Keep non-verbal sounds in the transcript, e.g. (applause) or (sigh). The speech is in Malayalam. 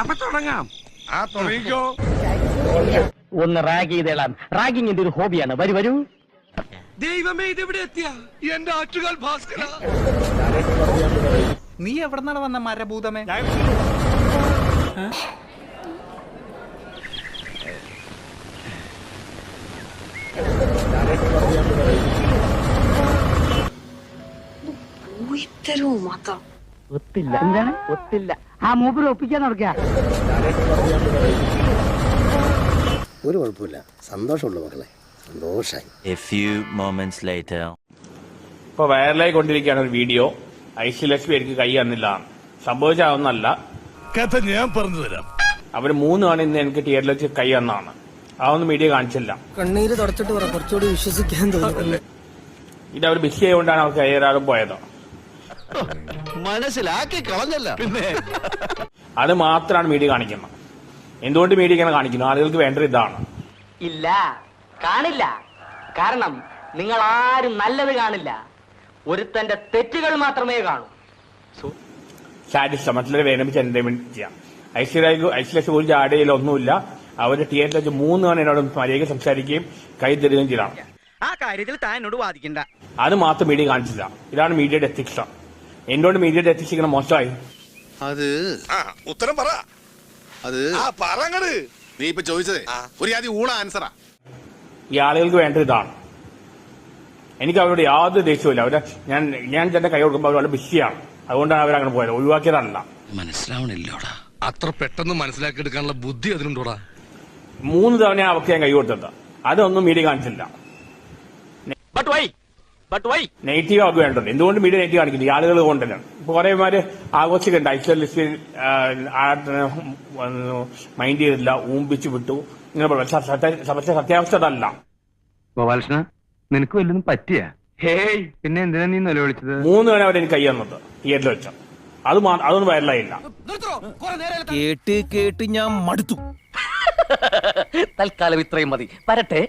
അപ്പൊ തുടങ്ങാം. ആ തുടങ്ങിക്കോ. ഒന്ന് റാഗ് ചെയ്തേളാം. റാഗിങ് എന്റെ ഒരു ഹോബിയാണ്. വരൂ വരൂ. ദൈവമേ ഇതെവിടെ എത്തിയ. എന്റെ ആറ്റുകാൽ ഭാസ്കര. നീ എവിടെന്നാണ് വന്ന മരഭൂതമേ? ഇത്തരവും മാതാ. ഒത്തില്ല. എന്താണ്? ഒത്തില്ല. ആ മൂപ്പര് ഒപ്പിക്കാൻ നടക്കുക ഒരു കുഴപ്പമില്ല. സന്തോഷമുള്ളൂ മക്കളെ. സന്തോഷായി. A few moments later. ഇപ്പൊ വൈറലായി കൊണ്ടിരിക്കുകയാണ് ഒരു വീഡിയോ ഐശ്വലക്ഷ്മി എനിക്ക് കൈ തന്നില്ല. സംഭവിച്ചാവുന്നല്ല കഥ ഞാൻ പറഞ്ഞു തരാം. അവർ മൂന്നാണ് ആണ് ഇന്ന് എനിക്ക് തിയേറ്ററിൽ വെച്ച് കൈ തന്നാണ്. അതൊന്നും മീഡിയ കാണിച്ചില്ല. കണ്ണീര് തുടച്ചിട്ട് പറ. കുറച്ചുകൂടി വിശ്വസിക്കാൻ തോന്നുന്നു. ഇത് അവർ ബിസി ആയതുകൊണ്ടാണ് അവർക്ക് കൈ തരാതെ പോയത്. (laughs) മനസ്സിലാക്കി കളഞ്ഞല്ല. പിന്നെ അത് മാത്രമാണ് മീഡിയ കാണിക്കുന്നത്. എന്തുകൊണ്ട് മീഡിയ ഇങ്ങനെ കാണിക്കുന്നു? ആളുകൾക്ക് വേണ്ട ഇതാണ്. ഇല്ല കാണില്ല. കാരണം നിങ്ങൾ ആരും നല്ലത് കാണില്ല. ഒരുത്തന്റെ തെറ്റുകൾ മാത്രമേ കാണൂ. സാറ്റിസ്ഫ മറ്റുള്ളവരെ വേദനിപ്പിച്ച് എന്റർടൈൻമെന്റ് ചെയ്യാം. ഐശ്വര്യ ഐശ്വര്യ ഒരു ജാടയിലോ ഒന്നുമില്ല. അവർ തിയേറ്ററിൽ വെച്ച് മൂന്ന് തവണ എന്നോട് മര്യാദ സംസാരിക്കുകയും കൈ തരുകയും ചെയ്താണ് ആ കാര്യത്തിൽ താൻ എന്നോട് വാദിക്കണ്ട. അത് മാത്രം മീഡിയ കാണിച്ചില്ല. ഇതാണ് മീഡിയയുടെ എത്തിക്സ് എന്തുകൊണ്ട് മീഡിയയുടെ എത്തിച്ചിരിക്കണം മോശമായി. അത് ആ ഉത്തരം പറ. അത് ആ പറങ്ങട്. നീ ഇപ്പൊ ചോദിച്ചത്. ഒരു ആദ്യം ഊള ആൻസറാ. ഈ ആളുകൾക്ക് വേണ്ട ഇതാണ്. എനിക്ക് അവരോട് യാതൊരു ദേഷ്യമില്ല അവർ ഞാൻ ഞാൻ തന്റെ കൈ കൊടുക്കുമ്പോൾ അവർ വളരെ ബിസിയാണ്. അതുകൊണ്ടാണ് അവരങ്ങനെ പോയത്. ഒഴിവാക്കിയതല്ല. മനസ്സിലാവണില്ലോടാ. അത്ര പെട്ടെന്ന് മനസ്സിലാക്കി എടുക്കാനുള്ള ബുദ്ധി അതിനുണ്ടോടാ മൂന്ന് തവണ അവർക്ക് ഞാൻ കൈ കൊടുത്തത്. അതൊന്നും മീഡിയ കാണിച്ചില്ല. But why but why negative അവർക്ക് വേണ്ടത്. എന്തുകൊണ്ട് മീഡിയ നെഗറ്റീവ് കാണിക്കുന്നു ഈ ആളുകൾ കൊണ്ടല്ല ഇപ്പൊ കുറെ പേര് ആഘോഷിക്കുന്നുണ്ട്. ഐശ്വര്യ മൈൻഡ് ചെയ്തില്ല ഊമ്പിച്ചു വിട്ടു. ഇങ്ങനെ സത്യ- സത്യാവസ്ഥ അതല്ല. ഗോപാലകൃഷ്ണ നിനക്ക് വല്ലതും പറ്റിയ? ഹേയ്! പിന്നെ എന്തിനാ നീ നിലവിളിച്ചത് മൂന്ന് തവണ അവരെനിക്ക് കൈ തന്നത് തിയേറ്ററിൽ വെച്ച. അത് അതൊന്നും വൈറലായില്ല. കേട്ട് കേട്ട് ഞാൻ മടുത്തു. തൽക്കാലം ഇത്രയും മതി. വരട്ടെ.